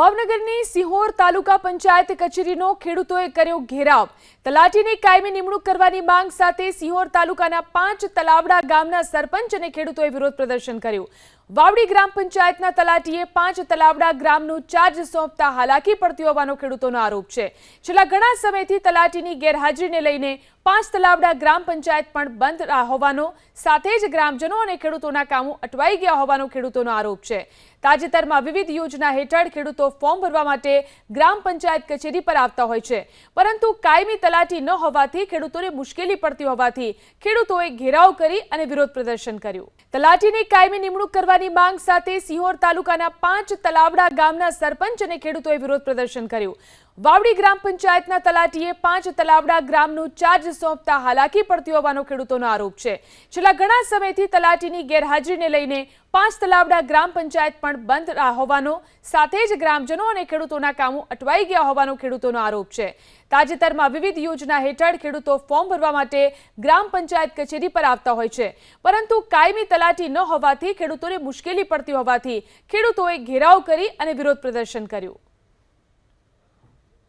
ભાવનગરની સિહોર તાલુકા પંચાયત કચેરીનો ખેડૂતોએ કર્યો ઘેરાવ. તલાટીની કાયમી નિમણૂક કરવાની માંગ સાથે સિહોર તાલુકાના પાંચ તલાવડા ગામના સરપંચ અને ખેડૂતોએ વિરોધ પ્રદર્શન કર્યું. વાવડી ગ્રામ પંચાયતના તલાટીએ પાંચ તલાવડા ગ્રામનું ચાર્જ સોંપતા હાલાકી પડતી હોવાનો ખેડૂતોનો આરોપ છે. છેલ્લા ઘણા સમયથી તલાટીની ગેરહાજરીને લઈને પાંચ તલાવડા ગ્રામ પંચાયત પણ બંધ હોવાનો, સાથે જ ગ્રામજનો અને ખેડૂતોના કામો અટવાઈ ગયા હોવાનો ખેડૂતોનો આરોપ છે. તાજેતરમાં વિવિધ યોજના હેઠળ ખેડૂતો ફોર્મ ભરવા માટે ગ્રામ પંચાયત કચેરી પર આવતા હોય છે. પરંતુ કાયમી તલાટી ન હોવાથી ખેડૂતોને મુશ્કેલી પડતી હોવાથી ખેડૂતોએ ઘેરાવ કરી અને વિરોધ પ્રદર્શન કર્યું. તલાટીની કાયમી નિમણૂક કરવાની માંગ સાથે સિહોર તાલુકાના પાંચ તલાવડા ગામના સરપંચ અને ખેડૂતોએ વિરોધ પ્રદર્શન કર્યું. વાવડી ગ્રામ પંચાયતના તલાટીએ પાંચ તલાવડા ગ્રામનું ચાર્જ સોંપતા હાલાકી પડતી હોવાનો ખેડૂતોનો આરોપ છે. છેલ્લા ઘણા સમયથી તલાટીની ગેરહાજરીને લઈને પાંચ તલાવડા ગ્રામ પંચાયત પણ બંધ હોવાનો, સાથે જ ગ્રામજનો અને ખેડૂતોના કામો અટવાઈ ગયા હોવાનો ખેડૂતોનો આરોપ છે. તાજેતરમાં વિવિધ યોજના હેઠળ ખેડૂતો ફોર્મ ભરવા માટે ગ્રામ પંચાયત કચેરી પર આવતા હોય છે. પરંતુ કાયમી તલાટી ન હોવાથી ખેડૂતોને મુશ્કેલી પડતી હોવાથી ખેડૂતોએ ઘેરાવ કરી અને વિરોધ પ્રદર્શન કર્યું.